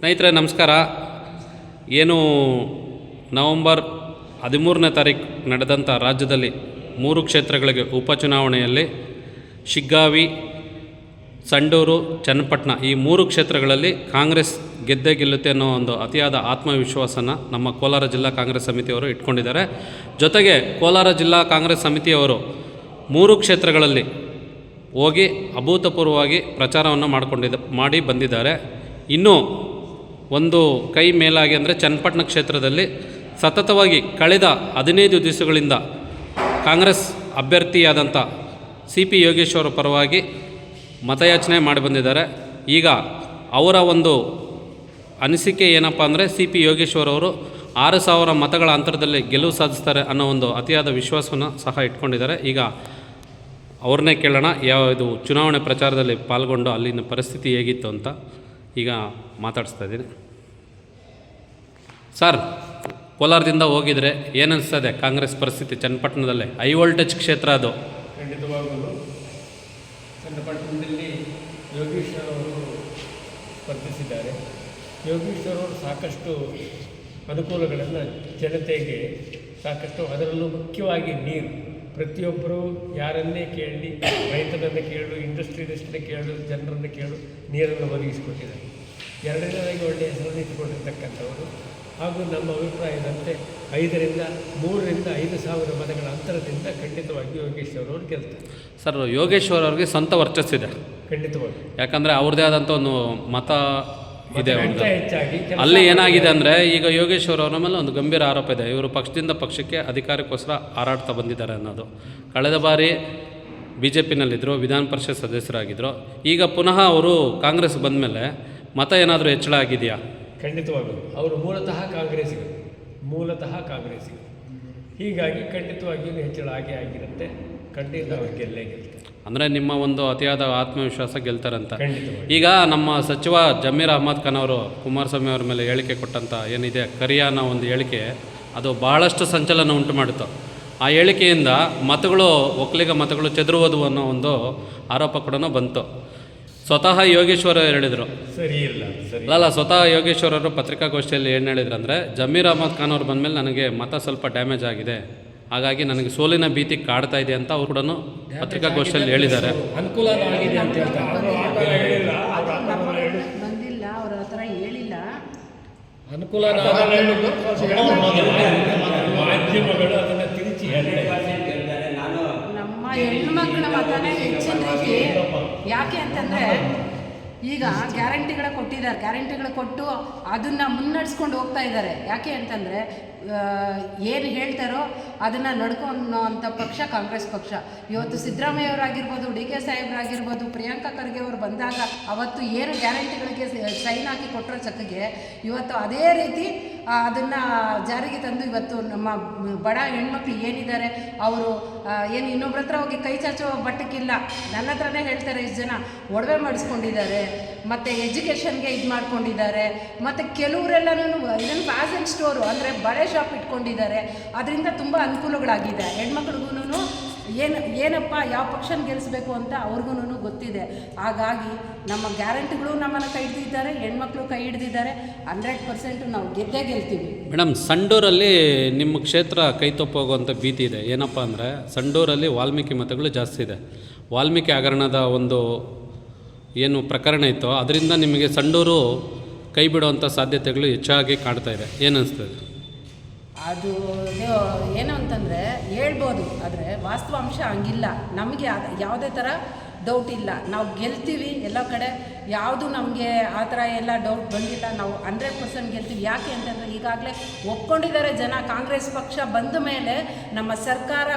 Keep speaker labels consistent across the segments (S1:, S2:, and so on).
S1: ಸ್ನೇಹಿತರೆ, ನಮಸ್ಕಾರ. ಏನು ನವಂಬರ್ ಹದಿಮೂರನೇ ತಾರೀಕು ನಡೆದಂಥ ರಾಜ್ಯದಲ್ಲಿ ಮೂರು ಕ್ಷೇತ್ರಗಳಿಗೆ ಉಪಚುನಾವಣೆಯಲ್ಲಿ ಶಿಗ್ಗಾವಿ, ಸಂಡೂರು, ಚನ್ನಪಟ್ಟಣ ಈ ಮೂರು ಕ್ಷೇತ್ರಗಳಲ್ಲಿ ಕಾಂಗ್ರೆಸ್ ಗೆದ್ದೇ ಗೆಲ್ಲುತ್ತೆ ಅನ್ನೋ ಒಂದು ಅತಿಯಾದ ಆತ್ಮವಿಶ್ವಾಸನ ನಮ್ಮ ಕೋಲಾರ ಜಿಲ್ಲಾ ಕಾಂಗ್ರೆಸ್ ಸಮಿತಿಯವರು ಇಟ್ಕೊಂಡಿದ್ದಾರೆ. ಜೊತೆಗೆ ಕೋಲಾರ ಜಿಲ್ಲಾ ಕಾಂಗ್ರೆಸ್ ಸಮಿತಿಯವರು ಮೂರು ಕ್ಷೇತ್ರಗಳಲ್ಲಿ ಹೋಗಿ ಅಭೂತಪೂರ್ವವಾಗಿ ಪ್ರಚಾರವನ್ನು ಮಾಡಿಕೊಂಡಿದ್ದ ಮಾಡಿ ಬಂದಿದ್ದಾರೆ. ಇನ್ನೂ ಒಂದು ಕೈ ಮೇಲಾಗಿ ಅಂದರೆ ಚನ್ನಪಟ್ಟಣ ಕ್ಷೇತ್ರದಲ್ಲಿ ಸತತವಾಗಿ ಕಳೆದ ಹದಿನೈದು ದಿವಸಗಳಿಂದ ಕಾಂಗ್ರೆಸ್ ಅಭ್ಯರ್ಥಿಯಾದಂಥ ಸಿ ಪಿ ಯೋಗೇಶ್ವರ ಪರವಾಗಿ ಮತಯಾಚನೆ ಮಾಡಿ ಬಂದಿದ್ದಾರೆ. ಈಗ ಅವರ ಒಂದು ಅನಿಸಿಕೆ ಏನಪ್ಪ ಅಂದರೆ ಸಿ ಪಿ ಯೋಗೇಶ್ವರ್ ಅವರು ಆರು ಸಾವಿರ ಮತಗಳ ಅಂತರದಲ್ಲಿ ಗೆಲುವು ಸಾಧಿಸ್ತಾರೆ ಅನ್ನೋ ಒಂದು ಅತಿಯಾದ ವಿಶ್ವಾಸವನ್ನು ಸಹ ಇಟ್ಕೊಂಡಿದ್ದಾರೆ. ಈಗ ಅವ್ರನ್ನೇ ಕೇಳೋಣ, ಯಾವ ಇದು ಚುನಾವಣೆ ಪ್ರಚಾರದಲ್ಲಿ ಪಾಲ್ಗೊಂಡು ಅಲ್ಲಿನ ಪರಿಸ್ಥಿತಿ ಹೇಗಿತ್ತು ಅಂತ. ಈಗ ಮಾತಾಡಿಸ್ತಾ ಇದ್ದೀನಿ. ಸರ್ ಕೋಲಾರದಿಂದ ಹೋಗಿದ್ರೆ ಏನನ್ನಿಸ್ತದೆ ಕಾಂಗ್ರೆಸ್ ಪರಿಸ್ಥಿತಿ ಚನ್ನಪಟ್ಟಣದಲ್ಲೇ. ಹೈ ವೋಲ್ಟೇಜ್ ಕ್ಷೇತ್ರ ಅದು.
S2: ಖಂಡಿತವಾಗಲು. ಚನ್ನಪಟ್ಟಣದಲ್ಲಿ ಯೋಗೀಶ್ವರ್ ಅವರು ಸ್ಪರ್ಧಿಸಿದ್ದಾರೆ ಯೋಗೀಶ್ವರ್ ಅವರು ಸಾಕಷ್ಟು ಅನುಕೂಲಗಳನ್ನು ಜನತೆಗೆ ಸಾಕಷ್ಟು ಅದರಲ್ಲೂ ಮುಖ್ಯವಾಗಿ ನೀರು. ಪ್ರತಿಯೊಬ್ಬರು ಯಾರನ್ನೇ ಕೇಳಲಿ ರೈತರನ್ನು ಕೇಳು ಇಂಡಸ್ಟ್ರಿಯಲಿಸ್ಟನ್ನು ಕೇಳು ಜನರನ್ನು ಕೇಳು ನೀರನ್ನು ಒದಗಿಸಿಕೊಟ್ಟಿದ್ದಾರೆ. ಎರಡನೇದಾಗಿ ಒಳ್ಳೆಯ ಹೆಸರನ್ನು ಇಟ್ಟುಕೊಂಡಿರ್ತಕ್ಕಂಥವರು. ಹಾಗೂ ನಮ್ಮ ಅಭಿಪ್ರಾಯದಂತೆ ಐದರಿಂದ ಮೂರರಿಂದ ಐದು ಸಾವಿರ ಮತಗಳ ಅಂತರದಿಂದ ಖಂಡಿತವಾಗಿ ಯೋಗೇಶ್ವರ್ ಅವರು ಕೇಳ್ತಾರೆ
S1: ಸರ್ ಯೋಗೇಶ್ವರ್ ಅವ್ರಿಗೆ ಸ್ವಂತ ವರ್ಚಸ್ಸಿದೆ
S2: ಖಂಡಿತವಾಗಿ.
S1: ಯಾಕಂದರೆ ಅವ್ರದ್ದೇ ಆದಂಥ ಒಂದು ಮತ ಇದೆ ಒಂದು. ಅಲ್ಲಿ ಏನಾಗಿದೆ ಅಂದರೆ ಈಗ ಯೋಗೇಶ್ವರ್ ಅವರ ಮೇಲೆ ಒಂದು ಗಂಭೀರ ಆರೋಪ ಇದೆ. ಇವರು ಪಕ್ಷದಿಂದ ಪಕ್ಷಕ್ಕೆ ಅಧಿಕಾರಕ್ಕೋಸ್ಕರ ಹಾರಾಡ್ತಾ ಬಂದಿದ್ದಾರೆ ಅನ್ನೋದು. ಕಳೆದ ಬಾರಿ ಬಿ ಜೆ ಪಿನಲ್ಲಿದ್ದರು ವಿಧಾನ ಪರಿಷತ್ ಸದಸ್ಯರಾಗಿದ್ದರು ಈಗ ಪುನಃ ಅವರು ಕಾಂಗ್ರೆಸ್ ಬಂದ ಮೇಲೆ ಮತ ಏನಾದರೂ ಹೆಚ್ಚಳ ಆಗಿದೆಯಾ?
S2: ಖಂಡಿತವಾಗಲು. ಅವರು ಮೂಲತಃ ಕಾಂಗ್ರೆಸ್ಸಿಗೆ ಮೂಲತಃ ಕಾಂಗ್ರೆಸ್ಗೆ ಹೀಗಾಗಿ ಖಂಡಿತವಾಗಿಯೂ ಹೆಚ್ಚಳ ಆಗೇ ಆಗಿರುತ್ತೆ. ಖಂಡಿತ ಅವ್ರು ಗೆಲ್ಲೇ ಗೆಲ್ತಾರೆ.
S1: ಅಂದರೆ ನಿಮ್ಮ ಒಂದು ಅತಿಯಾದ ಆತ್ಮವಿಶ್ವಾಸ ಗೆಲ್ತಾರಂತ. ಈಗ ನಮ್ಮ ಸಚಿವ ಜಮೀರ್ ಅಹಮದ್ ಖಾನ್ ಅವರು ಕುಮಾರಸ್ವಾಮಿ ಅವರ ಮೇಲೆ ಹೇಳಿಕೆ ಕೊಟ್ಟಂಥ ಏನಿದೆ ಕರಿಯ ಅನ್ನೋ ಒಂದು ಹೇಳಿಕೆ ಅದು ಬಹಳಷ್ಟು ಸಂಚಲನ ಉಂಟು ಮಾಡಿತು ಆ ಹೇಳಿಕೆಯಿಂದ ಮತಗಳು ಒಕ್ಕಲಿಗ ಮತಗಳು ಚದುರುವುದು ಅನ್ನೋ ಒಂದು ಆರೋಪ ಕೂಡ ಬಂತು. ಸ್ವತಃ ಯೋಗೇಶ್ವರ ಹೇಳಿದರು.
S2: ಸರಿ ಇಲ್ಲ
S1: ಅಲ್ಲ ಸ್ವತಃ ಯೋಗೇಶ್ವರರು ಪತ್ರಿಕಾಗೋಷ್ಠಿಯಲ್ಲಿ ಏನು ಹೇಳಿದ್ರು ಅಂದರೆ ಜಮೀರ್ ಅಹಮದ್ ಖಾನ್ ಅವ್ರು ಬಂದಮೇಲೆ ನನಗೆ ಮತ ಸ್ವಲ್ಪ ಡ್ಯಾಮೇಜ್ ಆಗಿದೆ. ಹಾಗಾಗಿ ನನಗೆ ಸೋಲಿನ ಭೀತಿ ಕಾಡ್ತಾ ಇದೆ ಅಂತ ಅವರು ಕೂಡ ಪತ್ರಿಕಾಗೋಷ್ಠಿಯಲ್ಲಿ ಹೇಳಿದ್ದಾರೆ.
S2: ಅನುಕೂಲ ಆಗಿದೆ ಅಂತ
S3: ಬಂದಿಲ್ಲ ಅವ್ರ ಆ ಥರ ಹೇಳಿಲ್ಲ
S2: ಅನುಕೂಲ ಮಾಧ್ಯಮಗಳು ಅದನ್ನು ತಿರುಚಿ ಹೇಳ್ತಾರೆ.
S3: ನಮ್ಮ ಹೆಣ್ಮಕ್ಳ ಮತನೇ ಹೆಚ್ಚಿನ ರೀತಿ ಯಾಕೆ ಅಂತಂದರೆ ಈಗ ಗ್ಯಾರಂಟಿಗಳ ಕೊಟ್ಟಿದ್ದಾರೆ. ಗ್ಯಾರಂಟಿಗಳು ಕೊಟ್ಟು ಅದನ್ನು ಮುನ್ನಡೆಸ್ಕೊಂಡು ಹೋಗ್ತಾ ಇದ್ದಾರೆ. ಯಾಕೆ ಅಂತಂದರೆ ಏನು ಹೇಳ್ತಾರೋ ಅದನ್ನು ನಡ್ಕೊಳ್ಳೋ ಅಂಥ ಪಕ್ಷ, ಕಾಂಗ್ರೆಸ್ ಪಕ್ಷ. ಇವತ್ತು ಸಿದ್ದರಾಮಯ್ಯವರಾಗಿರ್ಬೋದು, ಡಿ ಕೆ ಸಾಹೇಬ್ರಾಗಿರ್ಬೋದು, ಪ್ರಿಯಾಂಕಾ ಖರ್ಗೆ ಅವರು ಬಂದಾಗ ಅವತ್ತು ಏನು ಗ್ಯಾರಂಟಿಗಳಿಗೆ ಸೈನ್ ಹಾಕಿ ಕೊಟ್ಟರೋ ಚಕ್ಕಗೆ ಇವತ್ತು ಅದೇ ರೀತಿ ಅದನ್ನು ಜಾರಿಗೆ ತಂದು ಇವತ್ತು ನಮ್ಮ ಬಡ ಹೆಣ್ಮಕ್ಳು ಏನಿದ್ದಾರೆ, ಅವರು ಏನು ಇನ್ನೊಬ್ರ ಹತ್ರ ಹೋಗಿ ಕೈ ಚಾಚೋ ಬಟ್ಟಕ್ಕಿಲ್ಲ ನನ್ನ ಹತ್ರನೇ ಹೇಳ್ತಾರೆ ಇಷ್ಟು ಜನ. ಒಡವೆ ಮಾಡಿಸ್ಕೊಂಡಿದ್ದಾರೆ, ಮತ್ತು ಎಜುಕೇಷನ್ಗೆ ಇದು ಮಾಡ್ಕೊಂಡಿದ್ದಾರೆ, ಮತ್ತು ಕೆಲವರೆಲ್ಲನೂ ಇದನ್ನು ಫ್ಯಾಷನ್ ಸ್ಟೋರು, ಅಂದರೆ ಬಳೆ ಶಾಪ್ ಇಟ್ಕೊಂಡಿದ್ದಾರೆ. ಅದರಿಂದ ತುಂಬ ಅನುಕೂಲಗಳಾಗಿದೆ. ಹೆಣ್ಮಕ್ಳಿಗೂ ಏನು, ಏನಪ್ಪ ಯಾವ ಪಕ್ಷನ ಗೆಲ್ಲಿಸ್ಬೇಕು ಅಂತ ಅವ್ರಿಗೂ ಗೊತ್ತಿದೆ. ಹಾಗಾಗಿ ನಮ್ಮ ಗ್ಯಾರಂಟಿಗಳು ನಮ್ಮನ್ನು ಕೈ ಹಿಡ್ದಿದ್ದಾರೆ, ಹೆಣ್ಮಕ್ಳು ಕೈ ಹಿಡ್ದಿದ್ದಾರೆ. ಹಂಡ್ರೆಡ್ ಪರ್ಸೆಂಟ್ ನಾವು ಗೆದ್ದೇ ಗೆಲ್ತೀವಿ.
S1: ಮೇಡಮ್, ಸಂಡೂರಲ್ಲಿ ನಿಮ್ಮ ಕ್ಷೇತ್ರ ಕೈ ತಪ್ಪೋಗುವಂಥ ಭೀತಿ ಇದೆ. ಏನಪ್ಪ ಅಂದರೆ, ಸಂಡೂರಲ್ಲಿ ವಾಲ್ಮೀಕಿ ಮತಗಳು ಜಾಸ್ತಿ ಇದೆ. ವಾಲ್ಮೀಕಿ ಹಗರಣದ ಒಂದು ಏನು ಪ್ರಕರಣ ಇತ್ತು, ಅದರಿಂದ ನಿಮಗೆ ಸಂಡೂರು ಕೈ ಬಿಡುವಂಥ ಸಾಧ್ಯತೆಗಳು ಹೆಚ್ಚಾಗಿ ಕಾಣ್ತಾ ಇದೆ. ಏನು ಅನಿಸ್ತದೆ
S3: ಅದು ಏನು ಅಂತಂದರೆ ಹೇಳ್ಬೋದು, ಆದರೆ ವಾಸ್ತವಾಂಶ ಹಂಗಿಲ್ಲ. ನಮಗೆ ಯಾವುದೇ ಥರ ಡೌಟ್ ಇಲ್ಲ. ನಾವು ಗೆಲ್ತೀವಿ ಎಲ್ಲ ಕಡೆ, ಯಾವುದು ನಮಗೆ ಆ ಥರ ಎಲ್ಲ ಡೌಟ್ ಬಂದಿಲ್ಲ, ನಾವು ಹಂಡ್ರೆಡ್ ಪರ್ಸೆಂಟ್ ಗೆಲ್ತೀವಿ. ಯಾಕೆ ಅಂತಂದರೆ ಈಗಾಗಲೇ ಒಪ್ಕೊಂಡಿದ್ದಾರೆ ಜನ, ಕಾಂಗ್ರೆಸ್ ಪಕ್ಷ ಬಂದ ಮೇಲೆ ನಮ್ಮ ಸರ್ಕಾರ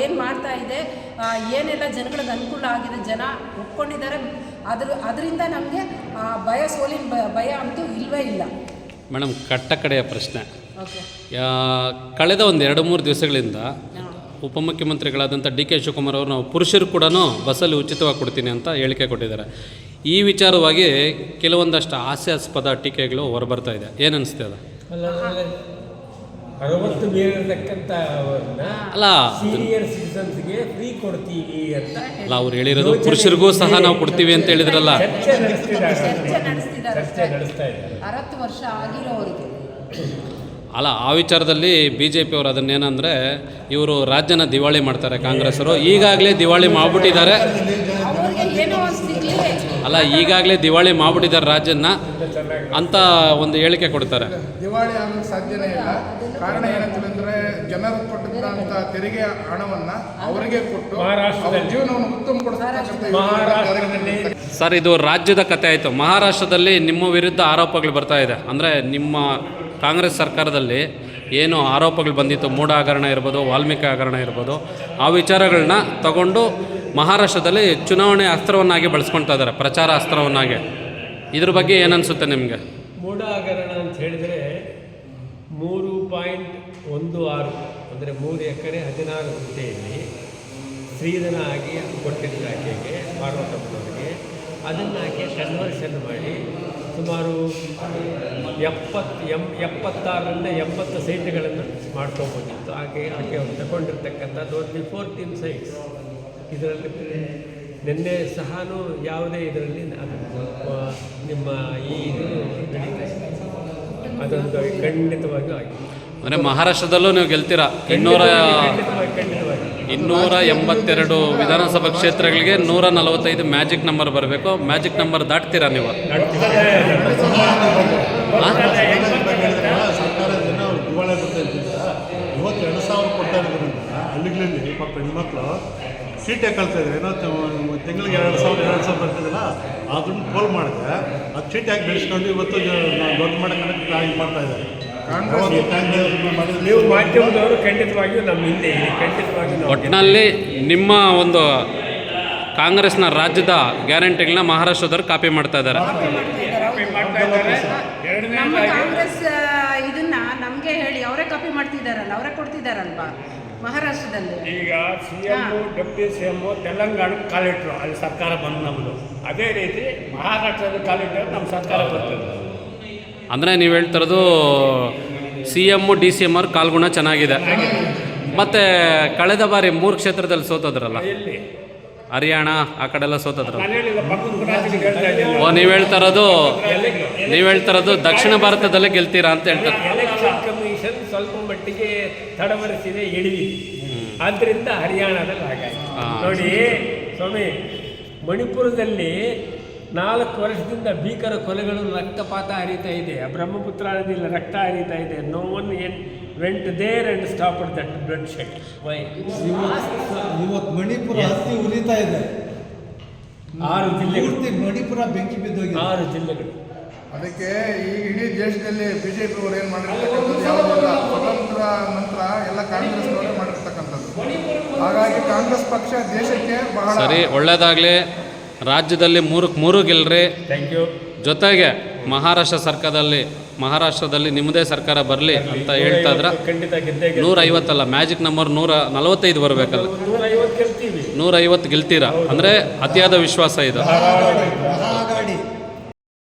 S3: ಏನು ಮಾಡ್ತಾ ಇದೆ ಏನೆಲ್ಲ ಜನಗಳಿಗೆ ಅನುಕೂಲ ಆಗಿದೆ ಜನ ಒಪ್ಕೊಂಡಿದ್ದಾರೆ. ಅದ್ರ, ಅದರಿಂದ ನಮಗೆ ಭಯ ಸೋಲಿನ ಭಯ- ಅಂತೂ ಇಲ್ಲವೇ ಇಲ್ಲ.
S1: ಮೇಡಮ್ ಕಟ್ಟ ಕಡೆಯ ಪ್ರಶ್ನೆ. ಕಳೆದ ಒಂದು ಎರಡು ಮೂರು ದಿವಸಗಳಿಂದ ಉಪಮುಖ್ಯಮಂತ್ರಿಗಳಾದಂಥ ಡಿ ಕೆ ಶಿವಕುಮಾರ್ ಅವರು ನಾವು ಪುರುಷರು ಕೂಡ ಬಸ್ಸಲ್ಲಿ ಉಚಿತವಾಗಿ ಕೊಡ್ತೀನಿ ಅಂತ ಹೇಳಿಕೆ ಕೊಟ್ಟಿದ್ದಾರೆ. ಈ ವಿಚಾರವಾಗಿ ಕೆಲವೊಂದಷ್ಟು ಹಾಸ್ಯಾಸ್ಪದ ಟೀಕೆಗಳು ಹೊರಬರ್ತಾ ಇದೆ. ಏನು ಅನಿಸ್ತಾ ಇದೆ?
S2: ಅರವತ್ತು
S1: ಅಲ್ಲ
S2: ಸೀನಿಯರ್ ಸಿಟಿಸನ್ಸ್ಗೆ ಫ್ರೀ ಕೊಡ್ತೀವಿ ಅಂತ
S1: ಅಲ್ಲ ಅವ್ರು ಹೇಳಿರೋದು ಪುರುಷರಿಗೂ ಸಹ ನಾವು ಕೊಡ್ತೀವಿ ಅಂತ ಹೇಳಿದ್ರಲ್ಲ.
S2: ಚರ್ಚೆ ನಡೆಸ್ತಿದ್ದಾರೆ
S3: ಅರವತ್ತು ವರ್ಷ ಆಗಿರೋರಿಗೆ
S1: ಅಲ್ಲ ಆ ವಿಚಾರದಲ್ಲಿ ಬಿ ಜೆ ಪಿಯವರು ಅದನ್ನೇನಂದರೆ ಇವರು ರಾಜ್ಯನ ದಿವಾಳಿ ಮಾಡ್ತಾರೆ ಕಾಂಗ್ರೆಸ್ಸರು ಈಗಾಗಲೇ ದಿವಾಳಿ ಮಾಡಿಬಿಟ್ಟಿದ್ದಾರೆ. ಅಲ್ಲ ಈಗಾಗಲೇ ದಿವಾಳಿ ಮಾಡಿಬಿಟ್ಟಿದ್ದಾರೆ ರಾಜ್ಯನ ಅಂತ ಒಂದು ಹೇಳಿಕೆ ಕೊಡ್ತಾರೆ.
S4: ದಿವಾಳಿ ಆಗಲು ಸಾಧ್ಯನೇ ಇಲ್ಲ. ಕಾರಣ ಏನಂತಂದ್ರೆ ಜನರು ಕೊಟ್ಟಿದ್ದಂತ ತೆರಿಗೆ ಹಣವನ್ನ ಅವರಿಗೆ ಕೊಟ್ಟು
S2: ಮಹಾರಾಷ್ಟ್ರದಲ್ಲಿ-
S4: ಜೀವನವನ್ನು ಉತ್ತಮ
S2: ಕೊಡ್ತಾರೆ
S1: ಸರ್ ಇದು ರಾಜ್ಯದ ಕತೆ ಆಯಿತು. ಮಹಾರಾಷ್ಟ್ರದಲ್ಲಿ ನಿಮ್ಮ ವಿರುದ್ಧ ಆರೋಪಗಳು ಬರ್ತಾ ಇದೆ. ಅಂದರೆ ನಿಮ್ಮ ಕಾಂಗ್ರೆಸ್ ಸರ್ಕಾರದಲ್ಲಿ ಏನು ಆರೋಪಗಳು ಬಂದಿತ್ತು ಮೂಢ ಹಗರಣ ಇರ್ಬೋದು, ವಾಲ್ಮೀಕಿ ಹಗರಣ ಇರ್ಬೋದು, ಆ ವಿಚಾರಗಳನ್ನ ತಗೊಂಡು ಮಹಾರಾಷ್ಟ್ರದಲ್ಲಿ ಚುನಾವಣೆ ಅಸ್ತ್ರವನ್ನಾಗಿ ಬಳಸ್ಕೊಳ್ತಾ ಇದ್ದಾರೆ, ಪ್ರಚಾರ ಅಸ್ತ್ರವನ್ನಾಗಿ. ಇದ್ರ ಬಗ್ಗೆ ಏನನ್ಸುತ್ತೆ ನಿಮಗೆ?
S2: ಮೂಢ ಹಗರಣ ಅಂತ ಹೇಳಿದರೆ ಮೂರು ಪಾಯಿಂಟ್ ಒಂದು ಆರು, ಅಂದರೆ ಮೂರು ಎಕರೆ ಹದಿನಾರು ಗುಂಟೆಯಲ್ಲಿ ಸ್ತ್ರೀಧನ ಆಗಿ ಕೊಟ್ಟಿದ್ದ ಆಕೆಗೆ, ಪಾರ್ವತಮ್ಮನವರಿಗೆ. ಅದನ್ನು ಆಕೆ ಕನ್ವರ್ಷನ್ ಮಾಡಿ ಸುಮಾರು ಎಪ್ಪತ್ತು ಎಂ ಎಪ್ಪತ್ತಾರರಿಂದ ಎಪ್ಪತ್ತು ಸೈಟ್ಗಳನ್ನು ಮಾಡ್ಕೋಬೋದಿತ್ತು. ಹಾಗೆ ಹಾಗೆ ಅವ್ರು ತಗೊಂಡಿರ್ತಕ್ಕಂಥದ್ದು ಒಂದು ಫೋರ್ಟೀನ್ ಸೈಟ್ಸ್. ಇದರಲ್ಲಿ ನಿನ್ನೆ ಸಹಾನು ಯಾವುದೇ ಇದರಲ್ಲಿ ನಿಮ್ಮ ಈ ಇದು ನಡೀತಾ. ಅದೊಂದು ಖಂಡಿತವಾಗಿಯೂ ಆಗಿದೆ.
S1: ಅಂದರೆ ಮಹಾರಾಷ್ಟ್ರದಲ್ಲೂ ನೀವು ಗೆಲ್ತೀರಾ? ಇನ್ನೂರ ಇನ್ನೂರ ಎಂಬತ್ತೆರಡು ವಿಧಾನಸಭಾ ಕ್ಷೇತ್ರಗಳಿಗೆ ನೂರ ನಲವತ್ತೈದು ಮ್ಯಾಜಿಕ್ ನಂಬರ್ ಬರಬೇಕು. ಮ್ಯಾಜಿಕ್ ನಂಬರ್ ದಾಟ್ತೀರಾ ನೀವು?
S5: ಇವತ್ತು ಎರಡು ಸಾವಿರ ಕೊಡ್ತಾ ಇರೋದ್ರಿಂದ ಹಳ್ಳಿಗಳಲ್ಲಿ ಪಾಪ ಹೆಣ್ಮಕ್ಳು ಸೀಟೇ ಕಳ್ತಾ ಇದ್ದಾರೆ ಏನೋ ತಿಂಗಳಿಗೆ ಎರಡು ಸಾವಿರ ಎರಡು ಸಾವಿರ ಬರ್ತಿದ್ದಲ್ಲ ಅದನ್ನು ಪೋಲ್ ಮಾಡಿದೆ. ಅದು ಚೀಟಿ ಹಾಕಿ ಬೆಳೆಸ್ಕೊಂಡು ಇವತ್ತು ದೊಡ್ಡ ಮಾಡೋಕ್ಕೆ ಟ್ರಾಯಿಂಗ್ ಮಾಡ್ತಾ ಇದ್ದಾರೆ.
S2: ನೀವು ಮಾಧ್ಯಮದವರು ಖಂಡಿತವಾಗಿಯೂ ನಮ್ಮ ಹಿಂದೆ ಖಂಡಿತವಾಗಿ ಖಂಡಿತವಾಗಿಯೂ
S1: ಒಟ್ಟಿನಲ್ಲಿ ನಿಮ್ಮ ಒಂದು ಕಾಂಗ್ರೆಸ್ನ ರಾಜ್ಯದ ಗ್ಯಾರಂಟಿಗಳನ್ನ ಮಹಾರಾಷ್ಟ್ರದವರು ಕಾಪಿ ಮಾಡ್ತಾ ಇದ್ದಾರೆ.
S3: ನಮ್ಮ ಕಾಂಗ್ರೆಸ್ ಇದನ್ನ ನಮಗೆ ಹೇಳಿ ಅವರೇ ಕಾಪಿ ಮಾಡ್ತಿದ್ದಾರಲ್ಲ ಅವರೇ ಕೊಡ್ತಿದ್ದಾರಲ್ವಾ ಮಹಾರಾಷ್ಟ್ರದಲ್ಲಿ?
S6: ಈಗ C M deputy C M Telangana ಕಾಲಿಟ್ರು ಅಲ್ಲಿ ಸರ್ಕಾರ ಬಂದು ನಮ್ಮದು ಅದೇ ರೀತಿ ಮಹಾರಾಷ್ಟ್ರದ ಕಾಲಿಟ್ಟರು ನಮ್ಮ ಸರ್ಕಾರ ಬರ್ತದೆ.
S1: ಅಂದರೆ ನೀವು ಹೇಳ್ತಿರೋದು C M D C M ಅವ್ರ ಕಾಲ್ಗುಣ ಚೆನ್ನಾಗಿದೆ. ಮತ್ತು ಕಳೆದ ಬಾರಿ ಮೂರು ಕ್ಷೇತ್ರದಲ್ಲಿ ಸೋತದ್ರಲ್ಲ? ಹರಿಯಾಣ ಆ ಕಡೆ ಎಲ್ಲ ಸೋತದ್ರಲ್ಲ
S6: ಇದ್ದೀನಿ
S1: ಓ ನೀವು ಹೇಳ್ತಾ ಇರೋದು ನೀವು ಹೇಳ್ತಾ ಇರೋದು ದಕ್ಷಿಣ ಭಾರತದಲ್ಲೇ ಗೆಲ್ತೀರಾ ಅಂತ ಹೇಳ್ತಾರೆ
S2: ಸ್ವಲ್ಪ ಮಟ್ಟಿಗೆ ತಡವರಿಸಿದೆ ಎಡವಿ ಆದ್ದರಿಂದ ಹರಿಯಾಣದಲ್ಲಿ ನೋಡಿ ಸ್ವಾಮಿ ಮಣಿಪುರದಲ್ಲಿ ನಾಲ್ಕು ವರ್ಷದಿಂದ ಭೀಕರ ಕೊಲೆಗಳು ರಕ್ತಪಾತ ಹರಿತಾ ಇದೆ ಆ ಬ್ರಹ್ಮಪುತ್ರ ನದಿಯಲ್ಲಿ ರಕ್ತ ಹರಿತಾ ಇದೆ. No one and went there and stop that bloodshed why
S7: ಇವತ್ತು ಮಣಿಪುರ ಹತ್ತಿ ಉರಿತಾ ಇದೆ.
S2: ಆರು ಜಿಲ್ಲೆಗಳು.
S7: ಮಣಿಪುರ ಬೆಂಕಿ ಬಿದ್ದೋಗಿ
S2: ಆರು ಜಿಲ್ಲೆಗಳು.
S4: ಅದಕ್ಕೆ ಈ ಇಡೀ ದೇಶದಲ್ಲಿ ಬಿಜೆಪಿ ಅವರು ಏನು ಮಾಡಿರ್ತಕ್ಕಂಥದ್ದು ಯಾವುದಿಲ್ಲ ಸ್ವತಂತ್ರ ನಂತರ ಎಲ್ಲ ಕಾಂಗ್ರೆಸ್ನವರೇ ಮಾಡಿರ್ತಕ್ಕಂಥದ್ದು. ಹಾಗಾಗಿ ಕಾಂಗ್ರೆಸ್ ಪಕ್ಷ ದೇಶಕ್ಕೆ ಬಹಳ
S1: ಸರಿ ಒಳ್ಳೇದಾಗಲಿ. ರಾಜ್ಯದಲ್ಲಿ ಮೂರಕ್ಕೆ ಮೂರು ಗೆಲ್ಲರಿ
S2: ಥ್ಯಾಂಕ್ ಯು
S1: ಜೊತೆಗೆ ಮಹಾರಾಷ್ಟ್ರ ಸರ್ಕಾರದಲ್ಲಿ ಮಹಾರಾಷ್ಟ್ರದಲ್ಲಿ ನಿಮ್ಮದೇ ಸರ್ಕಾರ ಬರಲಿ ಅಂತ ಹೇಳ್ತಾ ಇದ್ರ.
S2: ಖಂಡಿತ ಗೆದ್ದೇ
S1: ಐವತ್ತಲ್ಲ ಮ್ಯಾಜಿಕ್ ನಂಬರ್ ನೂರ ನಲವತ್ತೈದು ಬರಬೇಕಲ್ಲ.
S2: ನೂರ ಐವತ್ತು ಗೆಲ್ತೀವಿ
S1: ಗೆಲ್ತೀರಾ? ಅಂದರೆ ಅತಿಯಾದ ವಿಶ್ವಾಸ ಇದು.